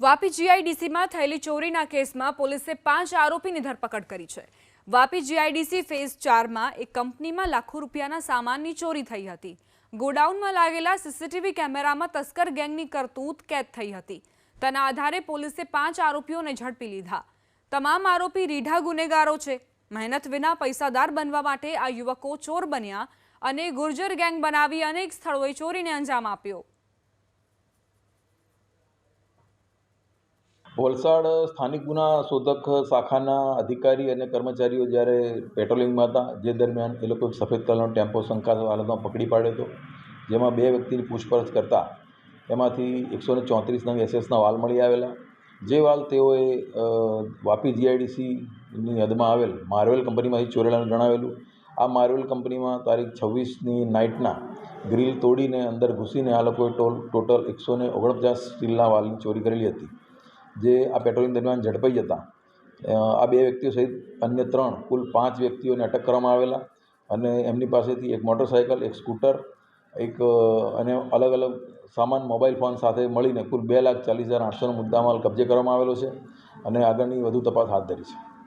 વાપી જીઆઈડીસીમાં થયેલી ચોરીના કેસમાં પોલીસે પાંચ આરોપીની ધરપકડ કરી છે. વાપી જીઆઈડીસી ફેઝ ચારમાં એક કંપનીમાં લાખો રૂપિયાના સામાનની ચોરી થઈ હતી. ગોડાઉનમાં લાગેલા સીસીટીવી કેમેરામાં તસ્કર ગેંગની કરતૂત કેદ થઈ હતી. તેના આધારે પોલીસે પાંચ આરોપીઓને ઝડપી લીધા. તમામ આરોપી રીઢા ગુનેગારો છે. મહેનત વિના પૈસાદાર બનવા માટે આ યુવકો ચોર બન્યા અને ગુર્જર ગેંગ બનાવી અનેક સ્થળોએ ચોરીને અંજામ આપ્યો. વલસાડ સ્થાનિક ગુના શોધક શાખાના અધિકારી અને કર્મચારીઓ જ્યારે પેટ્રોલિંગમાં હતા જે દરમિયાન એ લોકો સફેદ કલરનો ટેમ્પો શંકાસ્પદ હાલતમાં પકડી પાડ્યો હતો, જેમાં બે વ્યક્તિની પૂછપરછ કરતા એમાંથી એકસો ને ચોત્રીસ એસએસના વાલ મળી આવેલા, જે વાલ તેઓએ વાપી જીઆઈડીસીની હદમાં આવેલ માર્વેલ કંપનીમાંથી ચોરેલાનું જણાવેલું. આ માર્વેલ કંપનીમાં તારીખ છવ્વીસની નાઇટના ગ્રીલ તોડીને અંદર ઘૂસીને આ લોકોએ ટોલ, ટોટલ એકસો ને ઓગણપચાસ સ્ટીલના વાલની ચોરી કરેલી હતી. જે આ પેટ્રોલિંગ દરમિયાન ઝડપાઈ જતા આ બે વ્યક્તિઓ સહિત અન્ય ત્રણ, કુલ પાંચ વ્યક્તિઓને અટક કરવામાં આવેલા અને એમની પાસેથી એક મોટરસાઇકલ એક સ્કૂટર, એક અને અલગ અલગ સામાન, મોબાઈલ ફોન સાથે મળીને કુલ બે લાખ ચાલીસ હજાર આઠસોનો મુદ્દામાલ કબજે કરવામાં આવેલો છે અને આગળની વધુ તપાસ હાથ ધરી છે.